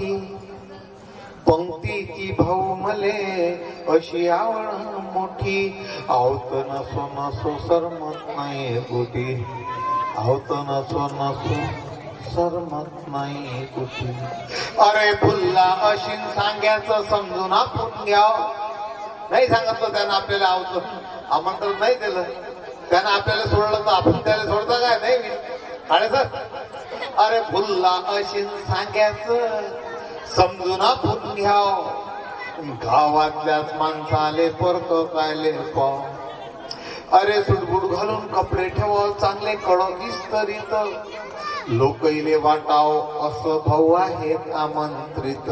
मोठी पंक्तीची भाऊ मले अशी आवड मोठी. आवत नसो नसो सरमत नाही कुठी आवत नसो नसो सरमत नाही कुठी अरे फुल्ला अशीन सांगायचं समजून आपण घ्याव. नाही सांगितलं त्यानं आपल्याला आवत. आमंत्रण नाही दिलं. त्यानं आपल्याला सोडलं तर आपण त्याला सोडता काय? नाही अरे सर. अरे फुल्ला अशीन सांगायचं समजून आपण घ्याव. गावातल्याच माणसाले परक कायले पाव. अरे सुटबुट घालून कपडे ठेवाव चांगले कडक इस्तरीत लोकईले वाटाव असं भाऊ आहेत आमंत्रित.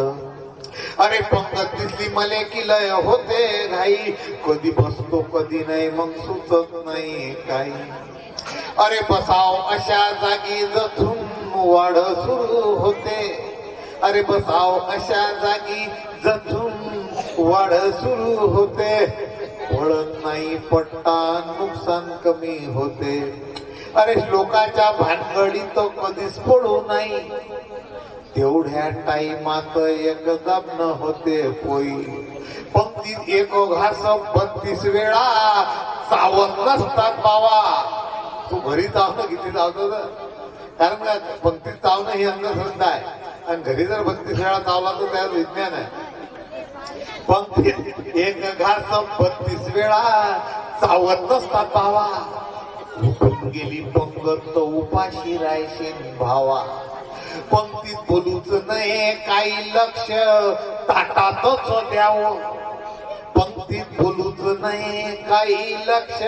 अरे पंगत दिसली मले की लय होते घाई. कधी बसतो कधी नाही मग सुचत नाही काही. अरे बसाव अशा जागी जथून वाढ सुरू होते. अरे बसाव अशा जागी? जथून वाढ सुरू होते. वळत नाही पट्टा नुकसान कमी होते. अरे लोकाच्या भानगडीत कधीच पडू नाही. तेवढ्या टाइमात एक दबन होते पोई पंक्तीत एक घास बत्तीस वेळा चावत नसतात बाबा. तू घरी चावणं किती चावतो कारण का? पंक्तीत चावणं ही अंधश्रद्धा आहे. आणि घरी जर भक्ती खेळा चावला तर त्यात विज्ञान आहे. पंक्तीत एक घास बत्तीस वेळा चावत नसतात भावा. उठून गेली पंगत उपाशी रायशीन भावा. पंक्तीत बोलूच नाही काही लक्ष ताटातच द्यावं. पंक्तीत बोलूच नाही काही लक्ष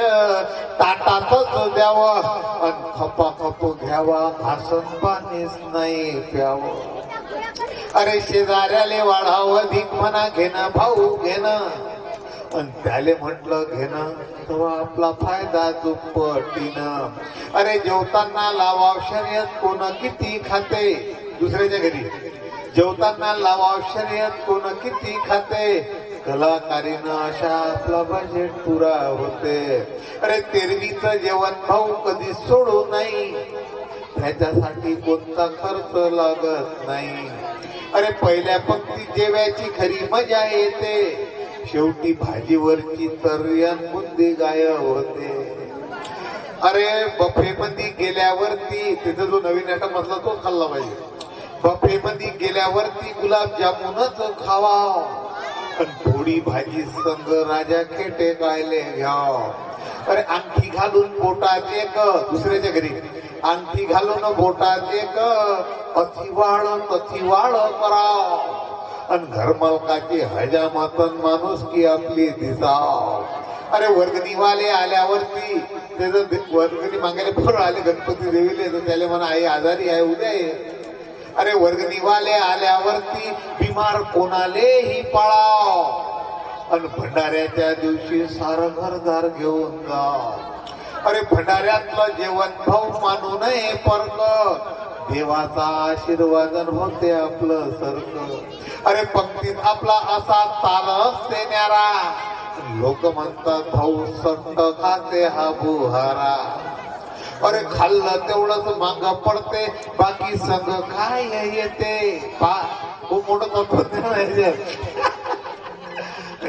ताटातच द्यावं. आणि खपाखप घ्यावा भाषण पाणीच नाही प्यावं. अरे शेजाऱ्याले वाढावं अधिक म्हणा घेणं भाऊ घेणं. आणि त्याले म्हटलं घेणं तेव्हा आपला फायदा दुप्पटीनं. अरे जेवताना लावा शर्यत कोण किती खाते? दुसऱ्याच्या घरी. जेवताना लावा शर्यत कोण किती खाते? कलाकारीनं अशा आपला बजेट पुरा होते. अरे तेरवीच जेवण भाऊ कधी सोडू नाही. त्याच्यासाठी कोणता खर्च लागत नाही. अरे पहिल्या पंक्ती जेव्याची खरी मजा येते शेवटी भाजीवरची तर्यन बुंदी गायब होते. अरे बफे मध्ये गेल्यावरती तिथं जो नवीन आयटम असला तो खाल्ला पाहिजे. बफे मध्ये गेल्यावरती गुलाबजामुनच खावा. पण थोडी भाजी संग राजा खेटे गायले घ्याव अरे आणखी घालून पोटात एक दुसऱ्याच्या घरी. अंगठी घालून बोटात एक अतिवाळ तथिवाळ कराव आणि घरमालकाची हजामातन माणूस की आपली दिसाव अरे वर्गणीवाले आल्यावरती त्याचं वर्गणी मागायला फळ आले गणपती देवीले तर त्याला म्हणा आई आजारी आहे उद्या ये. अरे वर्गणीवाले आल्यावरती बिमार कोणालेही पळाव. आणि भंडाऱ्याच्या दिवशी सारं घरदार घेऊन जा. अरे भंडाऱ्यातलं जेवण भाऊ मानू नये परक. देवाचा आशीर्वादन होते आपलं सरक. अरे पंक्तीत आपला असा तारस देणारा. लोक म्हणतात भाऊ संत खाते हा बुहारा. अरे खाल्लं तेवढंच मांग पडते बाकी संग काय येते? पा खूप मोठं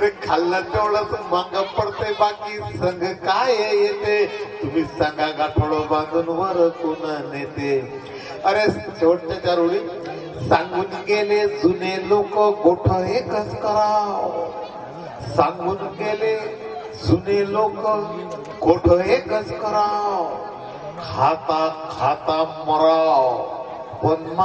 तत्वज्ञान आहे याच्यात. खाल्लं तेवढंच मांग पडते बाकी. संघ काय येते? तुम्ही सांगा गाठोड बांधून वर कुणा नेते. अरे शेवटच्या चार ओळी. सांगून गेले जुने लोक गोठ एकच कराव. सांगून गेले जुने लोक गोठ एकच कराव. खाता खाता मराव. पण